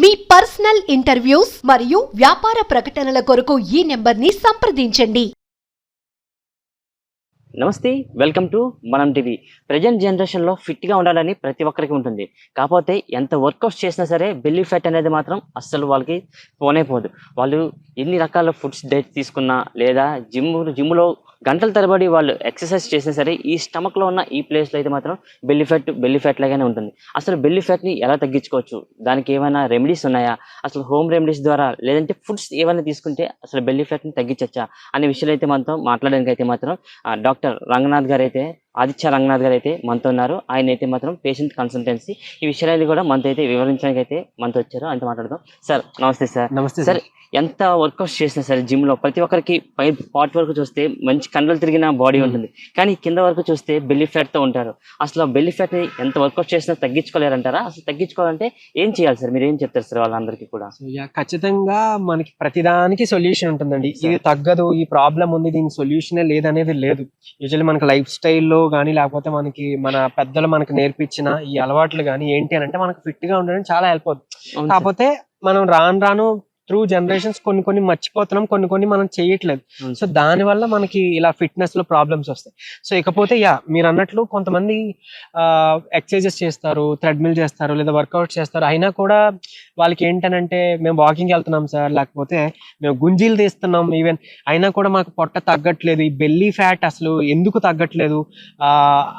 మీ personal interviews మరియు వ్యాపార ప్రకటనల కొరకు ఈ నెంబర్ని సంప్రదించండి. నమస్తే welcome to Manam TV. Present జనరేషన్లో ఫిట్గా ఉండాలని ప్రతి ఒక్కరికి ఉంటుంది. కాకపోతే ఎంత వర్కౌట్స్ చేసినా సరే బెల్లీ ఫ్యాట్ అనేది మాత్రం అస్సలు వాళ్ళకి పోనే పోదు. వాళ్ళు ఎన్ని రకాల ఫుడ్స్ డైట్ తీసుకున్నా లేదా జిమ్ జిమ్లో గంటల తరబడి వాళ్ళు ఎక్సర్సైజ్ చేసినా సరే ఈ స్టమక్లో ఉన్న ఈ ప్లేస్లో అయితే మాత్రం బెల్లి ఫ్యాట్ బెల్లి ఫ్యాట్ లాగానే ఉంటుంది. అసలు బెల్లి ఫ్యాట్ని ఎలా తగ్గించుకోవచ్చు? దానికి ఏమైనా రెమెడీస్ ఉన్నాయా? అసలు హోమ్ రెమెడీస్ ద్వారా లేదంటే ఫుడ్స్ ఏమైనా తీసుకుంటే అసలు బెల్లి ఫ్యాట్ని తగ్గించచ్చా? అనే విషయాలు అయితే మాత్రం మాట్లాడడానికి అయితే మాత్రం డాక్టర్ రంగనాథ్ గారు అయితే ఆదిత్య రంగనాథ్ గారు అయితే మనతో ఉన్నారు. ఆయన అయితే మాత్రం పేషెంట్ కన్సల్టెన్సీ ఈ విషయాలు కూడా మనతో అయితే వివరించడానికి అయితే మనతో వచ్చారు. అంత మాట్లాడదాం. సార్ నమస్తే సార్. నమస్తే సార్ ఎంత వర్కౌట్స్ చేసినా సరే జిమ్లో ప్రతి ఒక్కరికి పై పార్ట్ వరకు చూస్తే మంచి కండలు తిరిగిన బాడీ Hmm. ఉంటుంది. కానీ కింద వరకు చూస్తే బెల్లీ ఫ్యాట్తో ఉంటారు. అసలు ఆ బెల్లీ ఫ్యాట్ని ఎంత వర్కౌట్ చేసినా తగ్గించుకోలేరంటారా? అసలు తగ్గించుకోవాలంటే ఏం చేయాలి సార్? మీరు ఏం చెప్తారు సార్ వాళ్ళందరికీ కూడా? ఖచ్చితంగా మనకి ప్రతిదానికి సొల్యూషన్ ఉంటుందండి. ఇది తగ్గదు ఈ ప్రాబ్లం ఉంది దీనికి సొల్యూషనే లేదనేది లేదు. యూజువల్లీ మనకి లైఫ్ స్టైల్లో కానీ లేకపోతే మనకి మన పెద్దలు మనకి నేర్పించిన ఈ అలవాట్లు కానీ ఏంటి అని అంటే మనకు ఫిట్గా ఉండడం చాలా హెల్ప్ అవుతుంది. కాకపోతే మనం రాను రాను త్రూ జనరేషన్స్ కొన్ని కొన్ని మర్చిపోతున్నాం కొన్ని కొన్ని మనం చేయట్లేదు. సో దాని వల్ల మనకి ఇలా ఫిట్నెస్లో ప్రాబ్లమ్స్ వస్తాయి. సో ఇకపోతే యా మీరు అన్నట్లు కొంతమంది ఎక్సర్సైజెస్ చేస్తారు థ్రెడ్మిల్ చేస్తారు లేదా వర్కౌట్ చేస్తారు. అయినా కూడా వాళ్ళకి ఏంటనంటే మేము వాకింగ్ వెళ్తున్నాం సార్ లేకపోతే మేము గుంజీలు తీస్తున్నాం ఈవెన్ అయినా కూడా మాకు పొట్ట తగ్గట్లేదు ఈ బెల్లీ ఫ్యాట్ అసలు ఎందుకు తగ్గట్లేదు ఆ,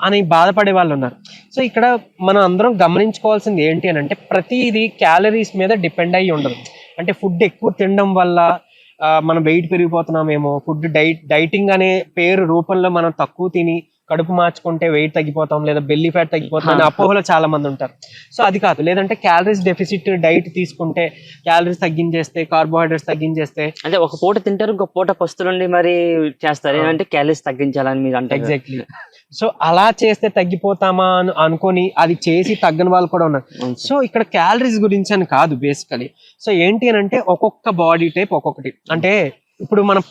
అని బాధపడే వాళ్ళు ఉన్నారు. సో ఇక్కడ మనం అందరం గమనించుకోవాల్సింది ఏంటి అని అంటే ప్రతిదీ క్యాలరీస్ మీద డిపెండ్ అయ్యి ఉండదు. అంటే ఫుడ్ ఎక్కువ తినడం వల్ల మనం వెయిట్ పెరిగిపోతున్నామేమో. ఫుడ్ డైట్ డైటింగ్ అనే పేరు రూపంలో మనం తక్కువ తిని కడుపు మార్చుకుంటే వెయిట్ తగ్గిపోతాం లేదా బెల్లీ ఫ్యాట్ తగ్గిపోతాం అనే. అపోహలో చాలా మంది ఉంటారు. సో అది కాదు. లేదంటే క్యాలరీస్ డెఫిసిట్ డైట్ తీసుకుంటే క్యాలరీస్ తగ్గించేస్తే కార్బోహైడ్రేట్స్ తగ్గించేస్తే అంటే ఒక పూట తింటారు ఇంకో పూట పస్తులుండి మరి చేస్తారు. ఆ. ఏమంటే క్యాలరీస్ తగ్గించాలని మీరు అంటే ఎగ్జాక్ట్లీ సో అలా చేస్తే తగ్గిపోతామా అని అనుకొని అది చేసి తగ్గని వాళ్ళు కూడా ఉన్నారు. సో ఇక్కడ క్యాలరీస్ గురించి అని కాదు బేసికలీ సో ఏంటి అని అంటే ఒక్కొక్క బాడీ టైప్ ఒక్కొక్కటి. అంటే ఇప్పుడు మనం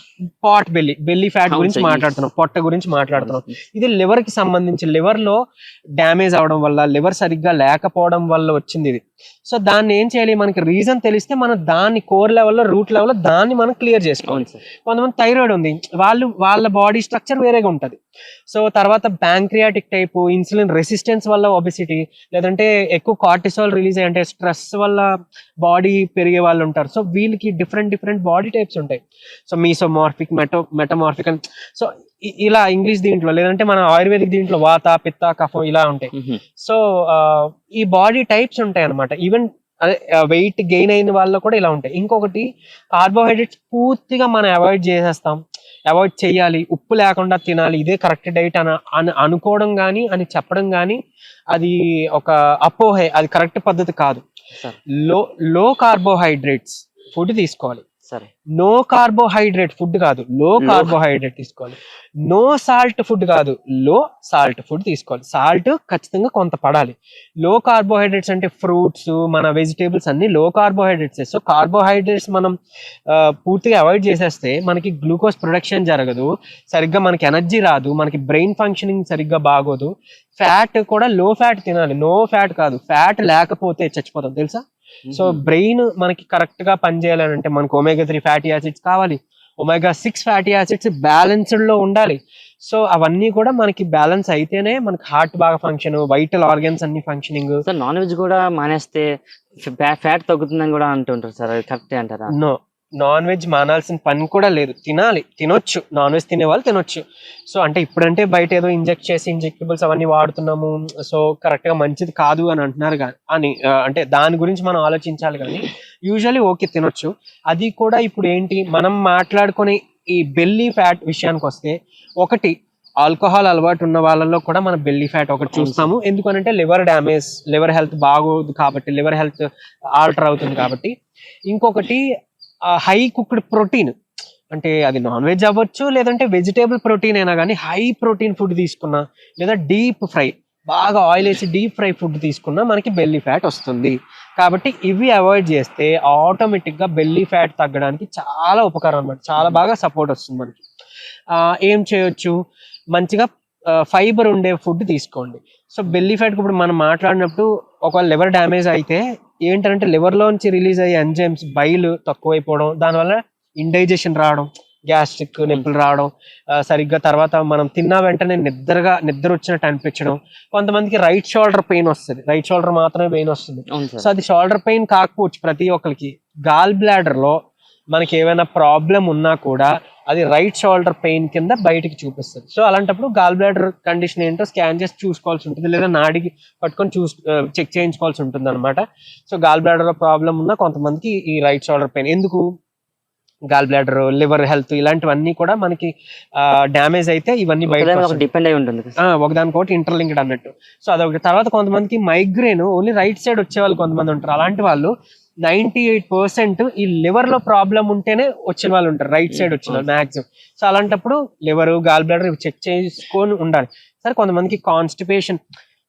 పాట్ బెల్లి బెల్లీ ఫ్యాట్ గురించి మాట్లాడుతున్నాం పొట్ట గురించి మాట్లాడుతున్నాం. ఇది లివర్కి సంబంధించి లివర్లో డ్యామేజ్ అవడం వల్ల లివర్ సరిగ్గా లేకపోవడం వల్ల వచ్చింది ఇది. సో దాన్ని ఏం చేయాలి? మనకి రీజన్ తెలిస్తే మనం దాన్ని కోర్ లెవెల్లో రూట్ లెవెల్లో దాన్ని మనం క్లియర్ చేసుకోవాలి. కొంతమంది థైరాయిడ్ ఉంది. వాళ్ళు వాళ్ళ బాడీ స్ట్రక్చర్ వేరేగా ఉంటుంది. సో తర్వాత బ్యాంక్రియాటిక్ టైపు ఇన్సులిన్ రెసిస్టెన్స్ వల్ల ఒబిసిటీ లేదంటే ఎక్కువ కార్టిసాల్ రిలీజ్ అయ్యి అంటే స్ట్రెస్ వల్ల బాడీ పెరిగే వాళ్ళు ఉంటారు. సో వీళ్ళకి డిఫరెంట్ డిఫరెంట్ బాడీ టైప్స్ ఉంటాయి. సో మీసోమార్ఫిక్ మెటో మెటమార్ఫిక్ అని. సో ఇలా ఇంగ్లీష్ దీంట్లో లేదంటే మన ఆయుర్వేదిక్ దీంట్లో వాత పిత్త కఫం ఇలా ఉంటాయి. సో ఈ బాడీ టైప్స్ ఉంటాయి అనమాట ఈవెన్ అదే వెయిట్ గెయిన్ అయిన వాళ్ళు కూడా ఇలా ఉంటాయి. ఇంకొకటి కార్బోహైడ్రేట్స్ పూర్తిగా మనం అవాయిడ్ చేసేస్తాం. అవాయిడ్ చేయాలి. ఉప్పు లేకుండా తినాలి. ఇదే కరెక్ట్ డైట్ అని అని అనుకోవడం కానీ అని చెప్పడం కానీ అది ఒక అపోహే. అది కరెక్ట్ పద్ధతి కాదు. లో లో కార్బోహైడ్రేట్స్ ఫుడ్ తీసుకోవాలి. నో కార్బోహైడ్రేట్ ఫుడ్ కాదు. లో కార్బోహైడ్రేట్ తీసుకోవాలి. నో సాల్ట్ ఫుడ్ కాదు. లో సాల్ట్ ఫుడ్ తీసుకోవాలి. సాల్ట్ ఖచ్చితంగా కొంత పడాలి. లో కార్బోహైడ్రేట్స్ అంటే ఫ్రూట్స్ మన వెజిటేబుల్స్ అన్ని లో కార్బోహైడ్రేట్స్ సో కార్బోహైడ్రేట్స్ మనం పూర్తిగా అవాయిడ్ చేసేస్తే మనకి గ్లూకోజ్ ప్రొడక్షన్ జరగదు. సరిగ్గా మనకి ఎనర్జీ రాదు. మనకి బ్రెయిన్ ఫంక్షనింగ్ సరిగ్గా బాగోదు. ఫ్యాట్ కూడా లో ఫ్యాట్ తినాలి. నో ఫ్యాట్ కాదు. ఫ్యాట్ లేకపోతే చచ్చిపోతాం. తెలుసా? సో బ్రెయిన్ మనకి కరెక్ట్గా పనిచేయాలని అంటే మనకు ఒమేగా త్రీ ఫ్యాటీ యాసిడ్స్ కావాలి. ఒమేగా సిక్స్ ఫ్యాటీ యాసిడ్స్ బ్యాలెన్స్డ్లో ఉండాలి. సో అవన్నీ కూడా మనకి బ్యాలెన్స్ అయితేనే మనకి హార్ట్ బాగా ఫంక్షన్ వైటల్ ఆర్గన్స్ అన్ని ఫంక్షనింగ్ సార్ నాన్ వెజ్ కూడా మానేస్తే ఫ్యాట్ తగ్గుతుందని కూడా అంటుంటారు సార్ అది కరెక్టే అంటారా? నో నాన్ వెజ్ మానాల్సిన పని కూడా లేదు. తినాలి తినొచ్చు. నాన్ వెజ్ తినే వాళ్ళు తినొచ్చు. సో అంటే ఇప్పుడంటే బయట ఏదో ఇంజెక్ట్ చేసి ఇంజెక్టబుల్స్ అవన్నీ వాడుతున్నాము. సో కరెక్ట్గా మంచిది కాదు అని అంటున్నారు కానీ అని అంటే దాని గురించి మనం ఆలోచించాలి కానీ యూజువల్లీ ఓకే తినొచ్చు. అది కూడా ఇప్పుడు ఏంటి మనం మాట్లాడుకునే ఈ బెల్లీ ఫ్యాట్ విషయానికి వస్తే ఒకటి ఆల్కహాల్ అలవాటు ఉన్న వాళ్ళలో కూడా మన బెల్లీ ఫ్యాట్ ఒకటి చూస్తాము. ఎందుకనంటే లివర్ డ్యామేజ్ లివర్ హెల్త్ బాగోదు కాబట్టి లివర్ హెల్త్ ఆల్టర్ అవుతుంది కాబట్టి. ఇంకొకటి హై కుక్డ్ ప్రోటీన్ అంటే అది నాన్ వెజ్ అవ్వచ్చు లేదంటే వెజిటేబుల్ ప్రోటీన్ అయినా కానీ హై ప్రోటీన్ ఫుడ్ తీసుకున్నా లేదా డీప్ ఫ్రై బాగా ఆయిల్ వేసి డీప్ ఫ్రై ఫుడ్ తీసుకున్నా మనకి బెల్లీ ఫ్యాట్ వస్తుంది. కాబట్టి ఇవి అవాయిడ్ చేస్తే ఆటోమేటిక్గా బెల్లీ ఫ్యాట్ తగ్గడానికి చాలా ఉపకారం అనమాట చాలా బాగా సపోర్ట్ వస్తుంది మనకి. ఏం చేయొచ్చు? మంచిగా ఫైబర్ ఉండే ఫుడ్ తీసుకోండి. సో బెల్లీ ఫ్యాట్ ఇప్పుడు మనం మాట్లాడినప్పుడు ఒకవేళ లివర్ డ్యామేజ్ అయితే ఏంటంటే liver లోంచి రిలీజ్ అయ్యే ఎంజైమ్స్ బైలు తక్కువైపోవడం దానివల్ల ఇండైజెషన్ రావడం గ్యాస్ట్రిక్ నొప్పులు రావడం సరిగ్గా తర్వాత మనం తిన్న వెంటనే నిద్రగా నిద్ర వచ్చినట్టు అనిపించడం. కొంతమందికి రైట్ షోల్డర్ పెయిన్ వస్తుంది. రైట్ షోల్డర్ మాత్రమే పెయిన్ వస్తుంది. సో అది షోల్డర్ పెయిన్ కాకపోవచ్చు ప్రతి ఒక్కరికి. గాల్ బ్లాడర్లో మనకి ఏమైనా ప్రాబ్లం ఉన్నా కూడా అది రైట్ షోల్డర్ పెయిన్ కింద బయటికి చూపిస్తుంది. సో అలాంటప్పుడు గాల్ బ్లాడర్ కండిషన్ ఏంటో స్కాన్ చేసి చూసుకోవాల్సి ఉంటుంది. లేదా నాడికి పట్టుకొని చూస్ చెక్ చేయించుకోవాల్సి ఉంటుంది అనమాట సో గాల్ బ్లాడర్లో ప్రాబ్లం ఉన్న కొంతమందికి ఈ రైట్ షోల్డర్ పెయిన్ ఎందుకు? గాల్ బ్లాడర్ లివర్ హెల్త్ ఇలాంటివన్నీ కూడా మనకి డ్యామేజ్ అయితే ఇవన్నీ బయట డిపెండ్ అయి ఉంటుంది. ఒకదానికొకటి ఇంటర్లింక్డ్ అన్నట్టు. సో అదొకటి. తర్వాత కొంతమందికి మైగ్రేన్ ఓన్లీ రైట్ సైడ్ వచ్చే వాళ్ళు కొంతమంది ఉంటారు. అలాంటి వాళ్ళు నైన్టీ ఎయిట్ పర్సెంట్ ఈ లివర్లో ప్రాబ్లం ఉంటేనే వచ్చిన వాళ్ళు ఉంటారు. రైట్ సైడ్ వచ్చిన వాళ్ళు మాక్సిమం సో అలాంటప్పుడు లివర్ గాల్ బ్లాడర్ ఇవి చెక్ చేసుకొని ఉండాలి. సరే కొంతమందికి కాన్స్టిపేషన్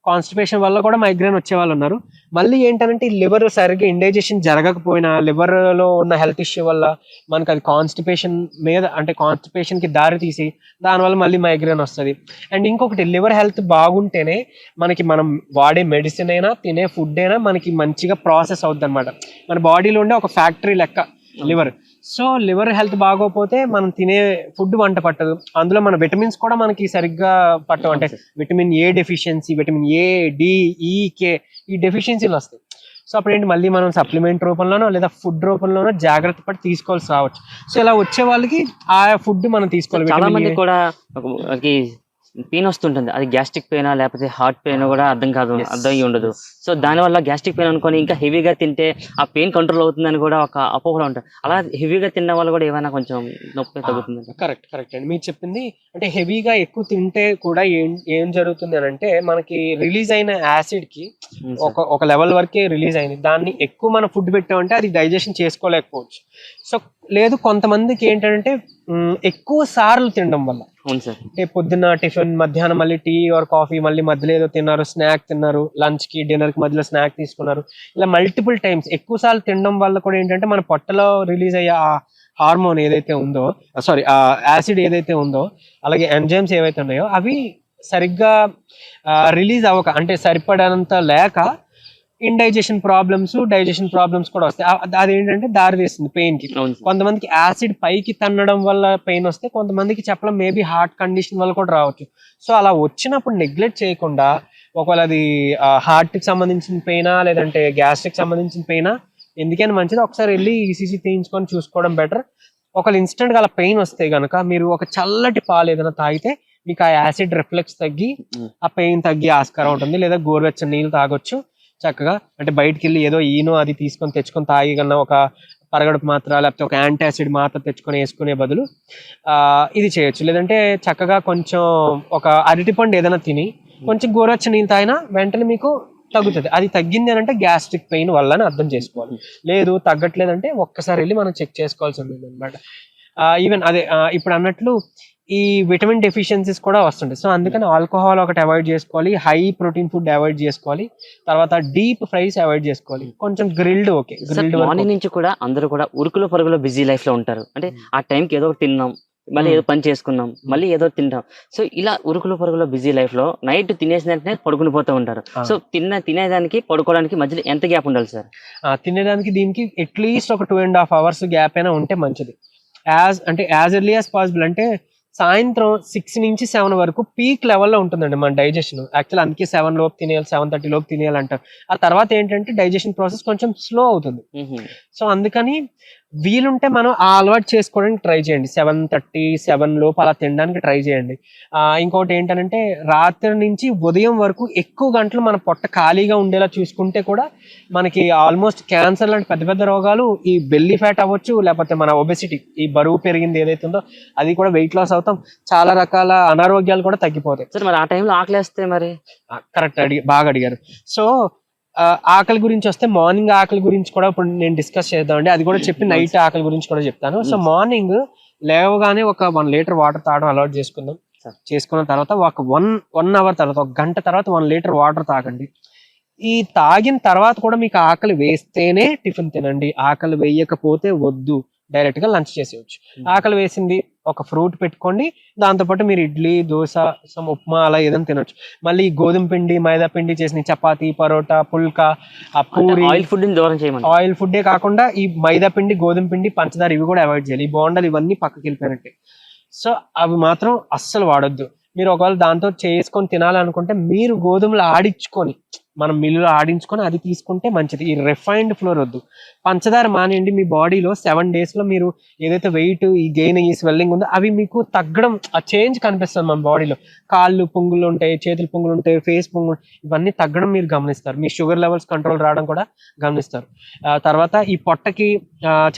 కాన్స్టిపేషన్ వల్ల కూడా మైగ్రేన్ వచ్చే వాళ్ళు ఉన్నారు. మళ్ళీ ఏంటంటే ఈ లివర్ సరిగ్గా ఇండైజెషన్ జరగకపోయినా లివర్లో ఉన్న హెల్త్ ఇష్యూ వల్ల మనకు అది కాన్స్టిపేషన్ మీద అంటే కాన్స్టిపేషన్కి దారి తీసి దానివల్ల మళ్ళీ మైగ్రేన్ వస్తుంది. అండ్ ఇంకొకటి లివర్ హెల్త్ బాగుంటేనే మనకి మనం వాడే మెడిసిన్ అయినా తినే ఫుడ్ అయినా మనకి మంచిగా ప్రాసెస్ అవుద్ది అనమాట మన బాడీలో ఉండే ఒక ఫ్యాక్టరీ లెక్క లివర్ సో లివర్ హెల్త్ బాగోకపోతే మనం తినే ఫుడ్ వంట పట్టదు. అందులో మన విటమిన్స్ కూడా మనకి సరిగ్గా పట్టవు. అంటే vitamin A deficiency vitamin A D E K ఈ డెఫిషియన్సీలు వస్తాయి. సో అప్పుడు ఏంటి మళ్ళీ మనం సప్లిమెంట్ రూపంలోనో లేదా ఫుడ్ రూపంలోనో జాగ్రత్త పడి తీసుకోవాల్సి రావచ్చు. సో ఇలా వచ్చే వాళ్ళకి ఆ ఫుడ్ మనం తీసుకోవాలి. చాలా మంది. కూడా పెయిన్ వస్తుంటుంది. అది గ్యాస్ట్రిక్ పెయిన్ లేకపోతే హార్ట్ పెయిన్ కూడా అర్థం కాదు. అర్థం అయ్యి ఉండదు. సో దాని వల్ల గ్యాస్ట్రిక్ పెయిన్ అనుకొని ఇంకా హెవీగా తింటే ఆ పెయిన్ కంట్రోల్ అవుతుందని కూడా ఒక అపో కూడా ఉంటుంది అలా హెవీగా తిన్న వాళ్ళు కూడా ఏమైనా కొంచెం నొప్పి తగ్గుతుంది కరెక్ట్ కరెక్ట్ అండి. మీరు చెప్పింది అంటే హెవీగా ఎక్కువ తింటే కూడా ఏం ఏం జరుగుతుంది అని అంటే మనకి రిలీజ్ అయిన యాసిడ్కి ఒక ఒక లెవెల్ వరకే రిలీజ్ అయింది. దాన్ని ఎక్కువ మనం ఫుడ్ పెట్టామంటే అది డైజెషన్ చేసుకోలేకపోవచ్చు. సో లేదు కొంతమందికి ఏంటంటే ఎక్కువ సార్లు తినడం వల్ల. అవును సార్. అంటే పొద్దున్న టిఫిన్ మధ్యాహ్నం మళ్ళీ టీ ఆర్ కాఫీ మళ్ళీ మధ్యలో ఏదో తిన్నారు స్నాక్ తిన్నారు లంచ్కి డిన్నర్కి మధ్యలో స్నాక్ తీసుకున్నారు. ఇలా మల్టిపుల్ టైమ్స్. ఎక్కువ సార్లు తినడం వల్ల కూడా ఏంటంటే మన పొట్టలో రిలీజ్ అయ్యే ఆ హార్మోన్ ఏదైతే ఉందో సారీ ఆ యాసిడ్ ఏదైతే ఉందో అలాగే ఎంజైమ్స్ ఏవైతే ఉన్నాయో అవి సరిగ్గా రిలీజ్ అవ్వక అంటే సరిపడనంత లేక ఇండైజెషన్ ప్రాబ్లమ్స్ డైజెషన్ ప్రాబ్లమ్స్ కూడా వస్తాయి. ఏంటంటే దారి తీస్తుంది పెయిన్కి. కొంతమందికి యాసిడ్ పైకి తన్నడం వల్ల పెయిన్ వస్తే కొంతమందికి చెప్పడం మేబీ హార్ట్ కండిషన్ వల్ల కూడా రావచ్చు. సో అలా వచ్చినప్పుడు నెగ్లెక్ట్ చేయకుండా ఒకవేళ అది హార్ట్కి సంబంధించిన పెయినా లేదంటే గ్యాస్ట్రిక్ సంబంధించిన పెయినా ఎందుకైనా మంచిది. ఒకసారి వెళ్ళి ఈసీసీ తీయించుకొని చూసుకోవడం బెటర్ ఒకవేళ ఇన్స్టెంట్గా అలా పెయిన్ వస్తే గనక మీరు ఒక చల్లటి పాలు ఏదైనా తాగితే మీకు ఆ యాసిడ్ రిఫ్లెక్స్ తగ్గి. ఆ పెయిన్ తగ్గి ఆస్కారం ఉంటుంది. లేదా గోరువెచ్చని నీళ్ళు తాగొచ్చు. చక్కగా అంటే బయటికి వెళ్ళి ఏదో ఈనో అది తీసుకొని తెచ్చుకొని తాగి కన్నా ఒక పరగడుపు మాత్ర లేకపోతే ఒక యాంటాసిడ్ మాత్ర తెచ్చుకొని వేసుకునే బదులు ఇది చేయొచ్చు. లేదంటే చక్కగా కొంచెం ఒక అరటిపండు ఏదైనా తిని కొంచెం గోరచ్చ నీళ్ళు తాగినా వెంటనే మీకు తగ్గుతుంది. అది తగ్గింది అని అంటే గ్యాస్ట్రిక్ పెయిన్ వల్ల అని అర్థం చేసుకోవాలి. లేదు తగ్గట్లేదంటే ఒక్కసారి వెళ్ళి మనం చెక్ చేసుకోవాల్సి ఉంటుంది అనమాట ఈవెన్ అదే ఇప్పుడు అన్నట్లు ఈ విటమిన్ డెఫిషియన్సీస్ కూడా వస్తుంటాయి. సో అందుకని ఆల్కహాల్ ఒకటి అవాయిడ్ చేసుకోవాలి హై ప్రోటీన్ ఫుడ్ అవాయిడ్ చేసుకోవాలి తర్వాత డీప్ ఫ్రైస్ అవాయిడ్ చేసుకోవాలి. కొంచెం గ్రిల్డ్ ఓకే గ్రిల్డ్ మార్నింగ్ నుంచి కూడా అందరూ కూడా ఉరుకుల పరుగులో బిజీ లైఫ్లో ఉంటారు. అంటే ఆ టైంకి ఏదో ఒకటి తిన్నాం మళ్ళీ ఏదో పని చేసుకున్నాం మళ్ళీ ఏదో తింటాం. సో ఇలా ఉరుకుల పరుగులో బిజీ లైఫ్లో నైట్ తినేసిన వెంటనే పడుకుని పోతూ ఉంటారు. సో తిన్న తినేదానికి పడుకోవడానికి మధ్యలో ఎంత గ్యాప్ ఉండాలి సార్ తినేదానికి దీనికి అట్లీస్ట్ ఒక two and half hours gap అయినా ఉంటే మంచిది. యాజ్ అంటే యాజ్ ఎర్లీ యాజ్ పాసిబుల్ అంటే సాయంత్రం సిక్స్ నుంచి సెవెన్ వరకు పీక్ లెవెల్లో ఉంటుందండి మన డైజెషన్ యాక్చువల్ అందుకే సెవెన్ లోపు తినేయాలి సెవెన్ థర్టీ లోపు తినేయాలి అంటారు ఆ తర్వాత ఏంటంటే డైజెషన్ ప్రాసెస్ కొంచెం స్లో అవుతుంది. సో అందుకని వీలుంటే మనం ఆ అలవాటు చేసుకోవడానికి ట్రై చేయండి. సెవెన్ థర్టీ సెవెన్ లోపు అలా తినడానికి ట్రై చేయండి. ఆ, ఇంకోటి ఏంటంటే రాత్రి నుంచి ఉదయం వరకు ఎక్కువ గంటలు మన పొట్ట ఖాళీగా ఉండేలా చూసుకుంటే కూడా మనకి ఆల్మోస్ట్ క్యాన్సర్ లాంటి పెద్ద పెద్ద రోగాలు ఈ బెల్లీ ఫ్యాట్ అవ్వచ్చు లేకపోతే మన ఒబెసిటీ ఈ బరువు పెరిగింది ఏదైతే ఉందో అది కూడా వెయిట్ లాస్ అవుతాం. చాలా రకాల అనారోగ్యాలు కూడా తగ్గిపోతాయి. సార్ మరి ఆ టైంలో ఆకలేస్తే మరి? కరెక్ట్ అడిగి బాగా అడిగారు. సో ఆకలి గురించి వస్తే మార్నింగ్ ఆకలి గురించి కూడా ఇప్పుడు నేను డిస్కస్ చేద్దామండి అది కూడా చెప్పి నైట్ ఆకలి గురించి కూడా చెప్తాను. సో మార్నింగ్ లేవగానే ఒక వన్ లీటర్ వాటర్ తాగడం అలవాట్ చేసుకుందాం. చేసుకున్న తర్వాత ఒక వన్ వన్ అవర్ తర్వాత ఒక గంట తర్వాత వన్ లీటర్ వాటర్ తాగండి. ఈ తాగిన తర్వాత కూడా మీకు ఆకలి వేస్తేనే టిఫిన్ తినండి. ఆకలి వేయకపోతే వద్దు. డైరెక్ట్గా లంచ్ చేసేయచ్చు. ఆకలి వేసింది ఒక ఫ్రూట్ పెట్టుకోండి. దాంతోపాటు మీరు ఇడ్లీ దోశ సమ్ ఉప్మా అలా ఏదైనా తినొచ్చు. మళ్ళీ ఈ గోధుమ పిండి మైదా పిండి చేసిన చపాతీ పరోటా పుల్కా ఆ పూరి ఆయిల్ ఫుడ్ దూరం చేయమని. ఆయిల్ ఫుడ్డే కాకుండా ఈ మైదా పిండి గోధుమ పిండి పంచదార ఇవి కూడా అవాయిడ్ చేయాలి. ఈ బోండాలు ఇవన్నీ పక్కకి వెళ్ళిపోయినట్టే. సో అవి మాత్రం అస్సలు వాడొద్దు. మీరు ఒకవేళ దాంతో చేసుకొని తినాలనుకుంటే మీరు గోధుమలు ఆడించుకొని మనం మిల్లులో ఆడించుకొని అది తీసుకుంటే మంచిది. ఈ రిఫైన్డ్ ఫ్లోర్ వద్దు. పంచదార మానేయండి మీ బాడీలో సెవెన్ డేస్లో మీరు ఏదైతే వెయిట్ ఈ గెయిన్ ఈ స్వెల్లింగ్ ఉందో అవి మీకు తగ్గడం ఆ చేంజ్ కనిపిస్తుంది మన బాడీలో. కాళ్ళు పొంగులు ఉంటాయి చేతులు పొంగులు ఉంటాయి ఫేస్ పొంగులు ఇవన్నీ తగ్గడం మీరు గమనిస్తారు. మీ షుగర్ లెవెల్స్ కంట్రోల్ రావడం కూడా గమనిస్తారు. తర్వాత ఈ పొట్టకి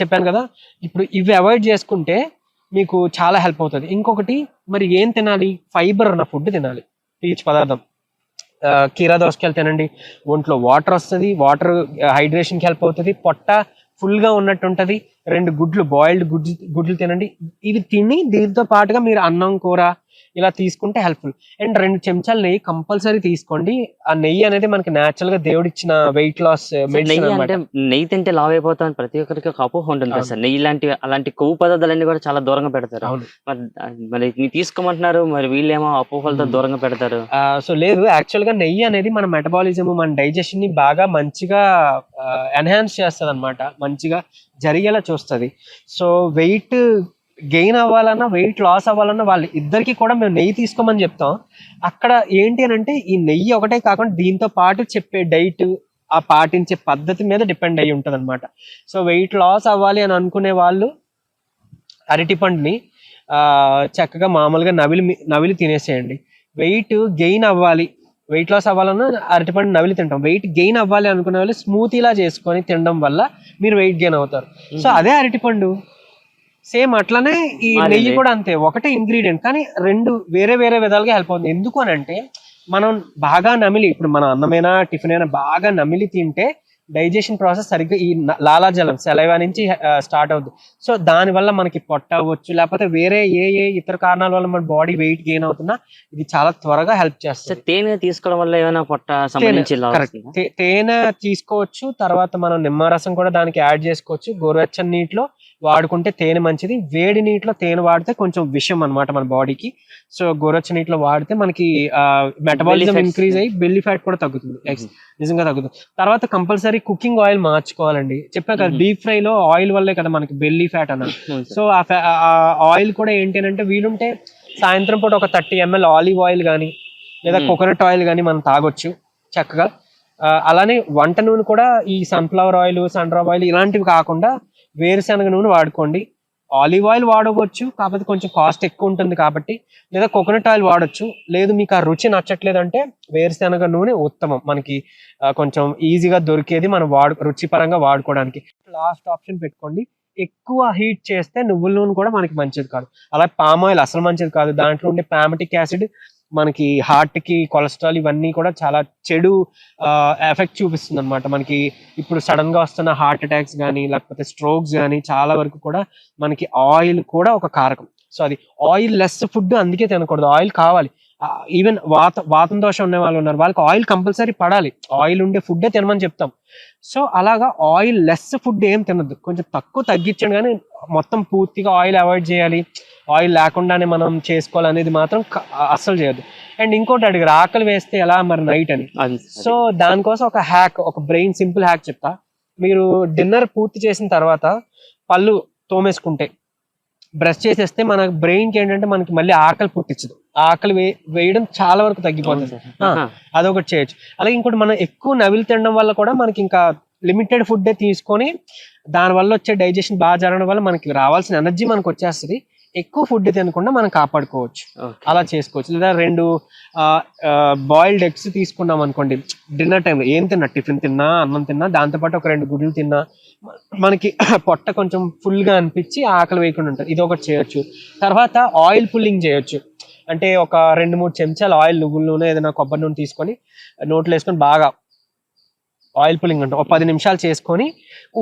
చెప్పాను కదా ఇప్పుడు ఇవి అవాయిడ్ చేసుకుంటే మీకు చాలా హెల్ప్ అవుతుంది. ఇంకొకటి మరి ఏం తినాలి? ఫైబర్ ఉన్న ఫుడ్ తినాలి. పీచు పదార్థం. కీరా దోసకాయలు తినండి. ఒంట్లో వాటర్ వస్తుంది వాటర్ హైడ్రేషన్కి హెల్ప్ అవుతుంది. పొట్ట ఫుల్గా ఉన్నట్టు ఉంటుంది రెండు గుడ్లు బాయిల్డ్ గుడ్లు గుడ్లు తినండి. ఇవి తిని దీంతో పాటుగా మీరు అన్నం కూర ఇలా తీసుకుంటే హెల్ప్ఫుల్ అండ్ రెండు చెంచాలు నెయ్యి కంపల్సరీ తీసుకోండి. ఆ నెయ్యి అనేది మనకి న్యాచురల్గా దేవుడు ఇచ్చిన వెయిట్ లాస్ నెయ్యి అంటే నెయ్యి తింటే లావ్ అయిపోతాం ప్రతి ఒక్కరికి ఒక అపోహ ఉంటుంది కదా. సార్. నెయ్యి లాంటి అలాంటి కొవ్వు పదార్థాలన్నీ కూడా చాలా దూరంగా పెడతారు. అవును. మరి మరి మీరు తీసుకోమంటున్నారు మరి వీళ్ళేమో అపోహలతో Hmm. దూరంగా పెడతారు. సో లేదు యాక్చువల్గా నెయ్యి అనేది మన మెటబాలిజం మన డైజెషన్ని బాగా మంచిగా ఎన్హాన్స్ చేస్తుంది అనమాట మంచిగా జరిగేలా చూస్తుంది. సో వెయిట్ గెయిన్ అవ్వాలన్నా వెయిట్ లాస్ అవ్వాలన్నా వాళ్ళు ఇద్దరికి కూడా మేము నెయ్యి తీసుకోమని చెప్తాం. అక్కడ ఏంటి అని అంటే ఈ నెయ్యి ఒకటే కాకుండా దీంతో పాటు చెప్పే డైట్ ఆ పాటించే పద్ధతి మీద డిపెండ్ అయి ఉంటుంది అనమాట సో వెయిట్ లాస్ అవ్వాలి అని అనుకునే వాళ్ళు అరటిపండుని చక్కగా మామూలుగా నవిలి నవిలి తినేసేయండి. వెయిట్ గెయిన్ అవ్వాలి. వెయిట్ లాస్ అవ్వాలన్నా అరటిపండు నవిలి తింటాం. వెయిట్ గెయిన్ అవ్వాలి అనుకునే వాళ్ళు స్మూతీలా చేసుకొని తినడం వల్ల మీరు వెయిట్ గెయిన్ అవుతారు. సో అదే అరటిపండు సేమ్ అట్లనే ఈ. నెయ్యి కూడా అంతే ఒకటే ఇంగ్రీడియంట్ కానీ రెండు వేరే వేరే విధాలుగా హెల్ప్ అవుతుంది. ఎందుకు అని అంటే మనం బాగా నమిలి ఇప్పుడు మన అన్నమైనా టిఫిన్ అయినా బాగా నమిలి తింటే డైజెషన్ ప్రాసెస్ సరిగ్గా ఈ లాలాజలం సెలైవా నుంచి స్టార్ట్ అవుతుంది సో దాని వల్ల మనకి పొట్ట అవ్వచ్చు లేకపోతే వేరే ఏ ఏ ఇతర కారణాల వల్ల మన బాడీ వెయిట్ గెయిన్ అవుతున్నా ఇది చాలా త్వరగా హెల్ప్ చేస్తుంది. తేనె తీసుకోవడం వల్ల ఏమైనా పొట్ట సంబంధించి తేనె తీసుకోవచ్చు తర్వాత మనం నిమ్మరసం కూడా దానికి యాడ్ చేసుకోవచ్చు. గోరువెచ్చని నీటిలో వాడుకుంటే తేనె మంచిది వేడి నీటిలో తేనె వాడితే కొంచెం విషం అన్నమాట మన బాడీకి సో గోరువెచ్చని నీటిలో వాడితే మనకి మెటబాలిజం. ఇంక్రీజ్ అయ్యి బెల్లి ఫ్యాట్ కూడా తగ్గుతుంది నిజంగా తగ్గుతుంది తర్వాత కంపల్సరీ కుకింగ్ ఆయిల్ మార్చుకోవాలండి చెప్పా కదా. డీప్ ఫ్రై లో ఆయిల్ వల్లే కదా మనకి బెల్లి ఫ్యాట్ సార్. సో ఆ ఆయిల్ కూడా ఏంటి అని అంటే వీలుంటే సాయంత్రం పూట ఒక థర్టీ ఎంఎల్ ఆలివ్ ఆయిల్ కానీ లేదా. కోకోనట్ ఆయిల్ కానీ మనం తాగొచ్చు చక్కగా అలానే వంట నూనె కూడా ఈ సన్ఫ్లవర్ ఆయిల్ సన్డ్రాప్ ఆయిల్ ఇలాంటివి కాకుండా వేరుశనగ నూనె వాడుకోండి. ఆలివ్ ఆయిల్ వాడవచ్చు కాకపోతే కొంచెం కాస్ట్ ఎక్కువ ఉంటుంది కాబట్టి లేదా కోకోనట్ ఆయిల్ వాడొచ్చు. లేదు మీకు ఆ రుచి నచ్చట్లేదు అంటే వేరుశనగ నూనె ఉత్తమం. మనకి కొంచెం ఈజీగా దొరికేది మనం వాడు రుచిపరంగా వాడుకోవడానికి. లాస్ట్ ఆప్షన్ పెట్టుకోండి. ఎక్కువ హీట్ చేస్తే నువ్వుల నూనె కూడా మనకి మంచిది కాదు. అలా పామ్ ఆయిల్ అసలు మంచిది కాదు. దాంట్లో ఉండే పామటిక్ యాసిడ్ మనకి హార్ట్కి కొలెస్ట్రాల్ ఇవన్నీ కూడా చాలా చెడు ఎఫెక్ట్ చూపిస్తుంది అనమాట మనకి ఇప్పుడు సడన్గా వస్తున్న హార్ట్ అటాక్స్ కానీ లేకపోతే స్ట్రోక్స్ కానీ చాలా వరకు కూడా మనకి ఆయిల్ కూడా ఒక కారకం. సో అది ఆయిల్ లెస్ ఫుడ్ అందుకే తినకూడదు. ఆయిల్ కావాలి. ఈవెన్ వాత వాతం దోషం ఉన్న వాళ్ళు ఉన్నారు. వాళ్ళకి ఆయిల్ కంపల్సరీ పడాలి. ఆయిల్ ఉండే ఫుడ్డే తినమని చెప్తాం. సో అలాగా ఆయిల్ లెస్ ఫుడ్ ఏం తినద్దు. కొంచెం తక్కువ తగ్గించండి కానీ మొత్తం పూర్తిగా ఆయిల్ అవాయిడ్ చేయాలి. ఆయిల్ లేకుండానే మనం చేసుకోవాలనేది మాత్రం అస్సలు చేయొద్దు. అండ్ ఇంకోటి అడిగారు ఆకలి వేస్తే ఎలా మరి నైట్ అని. సో దానికోసం ఒక హ్యాక్ ఒక బ్రెయిన్ సింపుల్ హ్యాక్ చెప్తా. మీరు డిన్నర్ పూర్తి చేసిన తర్వాత పళ్ళు తోమేసుకుంటే బ్రష్ చేసేస్తే మన బ్రెయిన్కి ఏంటంటే మనకి మళ్ళీ ఆకలి పుట్టించదు. ఆకలి వేయడం చాలా వరకు తగ్గిపోతుంది. అదొకటి చేయొచ్చు. అలాగే ఇంకోటి మనం ఎక్కువ నవిలి తినడం వల్ల కూడా మనకి ఇంకా లిమిటెడ్ ఫుడ్ తీసుకొని దాని వల్ల వచ్చే డైజెషన్ బాగా జరగడం వల్ల మనకి రావాల్సిన ఎనర్జీ మనకు వచ్చేస్తుంది. ఎక్కువ ఫుడ్ తినకుండా మనం కాపాడుకోవచ్చు. అలా చేసుకోవచ్చు. లేదా రెండు బాయిల్డ్ ఎగ్స్ తీసుకున్నాం అనుకోండి. డిన్నర్ టైంలో ఏం తిన్నా? టిఫిన్ తిన్నా అన్నం తిన్నా దాంతోపాటు ఒక రెండు గుడ్లు తిన్నా మనకి పొట్ట కొంచెం ఫుల్గా గా అనిపించి ఆకలి వేయకుండా ఉంటుంది. ఇది ఒకటి చేయొచ్చు. తర్వాత ఆయిల్ పుల్లింగ్ చేయొచ్చు. అంటే ఒక రెండు మూడు చెంచాలు ఆయిల్ నువ్వుల నూనె ఏదైనా కొబ్బరి నూనె తీసుకొని నోట్లో వేసుకొని బాగా ఆయిల్ పుల్లింగ్ అంటే. ఒక పది నిమిషాలు చేసుకొని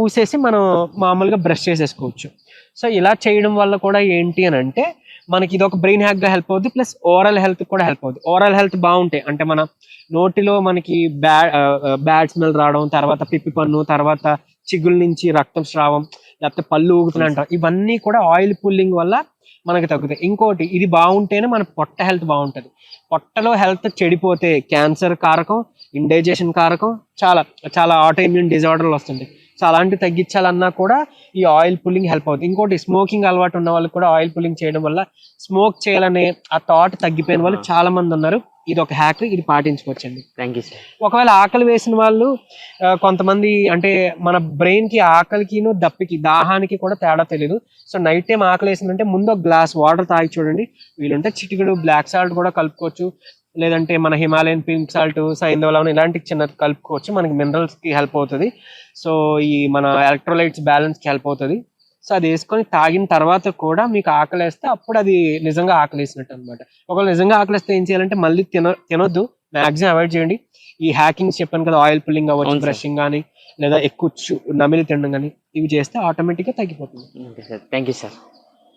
ఊసేసి మనం మామూలుగా బ్రష్ చేసేసుకోవచ్చు. సో ఇలా చేయడం వల్ల కూడా ఏంటి అని అంటే మనకి ఇది ఒక బ్రెయిన్ హ్యాక్గా హెల్ప్ అవుతుంది ప్లస్ ఓవరాల్ హెల్త్ కూడా హెల్ప్ అవుతుంది ఓవరాల్ హెల్త్ బాగుంటాయి అంటే మన నోటిలో మనకి బ్యాడ్ బ్యాడ్ స్మెల్ రావడం తర్వాత పిప్పి పన్ను తర్వాత చిగుళ్ళ నుంచి రక్తం స్రావం లేకపోతే పళ్ళు ఊగుతున్నాయి అంటాం. ఇవన్నీ కూడా ఆయిల్ పుల్లింగ్ వల్ల మనకి తగ్గుతాయి. ఇంకోటి ఇది బాగుంటేనే మన పొట్ట హెల్త్ బాగుంటది. పొట్టలో హెల్త్ చెడిపోతే క్యాన్సర్ కారకం ఇండైజెషన్ కారకం చాలా చాలా ఆటో ఇమ్యూన్ డిజార్డర్లు వస్తుంది సో అలాంటివి తగ్గించాలన్నా కూడా ఈ ఆయిల్ పుల్లింగ్ హెల్ప్ అవుతుంది. ఇంకోటి స్మోకింగ్ అలవాటు ఉన్న వాళ్ళకి కూడా ఆయిల్ పుల్లింగ్ చేయడం వల్ల స్మోక్ చేయాలనే ఆ థాట్ తగ్గిపోయిన వాళ్ళు చాలా మంది ఉన్నారు. ఇది ఒక హ్యాక్ ఇది పాటించుకోవచ్చండి. థ్యాంక్ యూ సార్ ఒకవేళ ఆకలి వేసిన వాళ్ళు కొంతమంది అంటే మన బ్రెయిన్కి ఆకలికిను దప్పికి దాహానికి కూడా తేడా తెలియదు సో నైట్ టైం ఆకలి వేసిందంటే ముందు ఒక గ్లాస్ వాటర్ తాగి చూడండి. వీలుంటే చిటికెడు బ్లాక్ సాల్ట్ కూడా కలుపుకోవచ్చు. లేదంటే మన హిమాలయన్ పింక్ సాల్ట్ సైంధవలం ఇలాంటి చిన్న కలుపుకోవచ్చు. మనకి మినరల్స్కి హెల్ప్ అవుతుంది. సో ఈ మన ఎలక్ట్రోలైట్స్ బ్యాలెన్స్కి హెల్ప్ అవుతుంది. సో అది వేసుకొని తాగిన తర్వాత కూడా మీకు ఆకలి వేస్తే అప్పుడు అది నిజంగా ఆకలి వేసినట్టు అనమాట ఒకవేళ నిజంగా ఆకలి వేస్తే ఏం చేయాలంటే మళ్ళీ తిన తినొద్దు. మాక్సిమం అవాయిడ్ చేయండి. ఈ హ్యాకింగ్స్ చెప్పాను కదా ఆయిల్ పుల్లింగ్ అవ్వచ్చు. బ్రషింగ్ కానీ లేదా ఎక్కువ నమిలి తినడం కానీ ఇవి చేస్తే ఆటోమేటిక్గా తగ్గిపోతుంది. Thank you sir